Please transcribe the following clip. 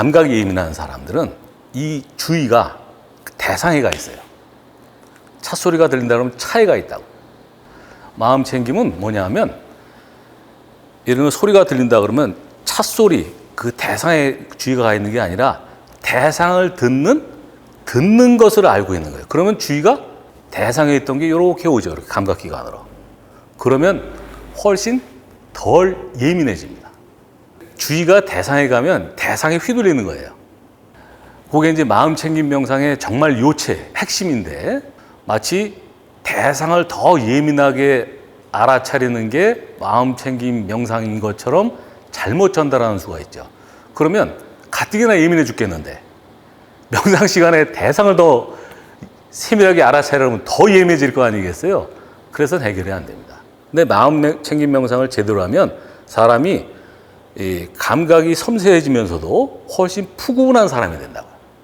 감각이 예민한 사람들은 이 주의가 대상에가 있어요. 차 소리가 들린다 그러면 차에가 있다고. 마음 챙김은 뭐냐 하면 이런 소리가 들린다 그러면 차 소리 그 대상에 주의가 가 있는 게 아니라 대상을 듣는 듣는 것을 알고 있는 거예요. 그러면 주의가 대상에 있던 게 이렇게 오죠. 이렇게 감각기관으로. 그러면 훨씬 덜 예민해집니다. 주의가 대상에 가면 대상에 휘둘리는 거예요. 그게 이제 마음 챙김 명상의 정말 요체, 핵심인데 마치 대상을 더 예민하게 알아차리는 게 마음 챙김 명상인 것처럼 잘못 전달하는 수가 있죠. 그러면 가뜩이나 예민해 죽겠는데 명상 시간에 대상을 더 세밀하게 알아차리려면 더 예민해질 거 아니겠어요? 그래서 해결이 안 됩니다. 근데 마음 챙김 명상을 제대로 하면 사람이 이 감각이 섬세해지면서도 훨씬 푸근한 사람이 된다고요.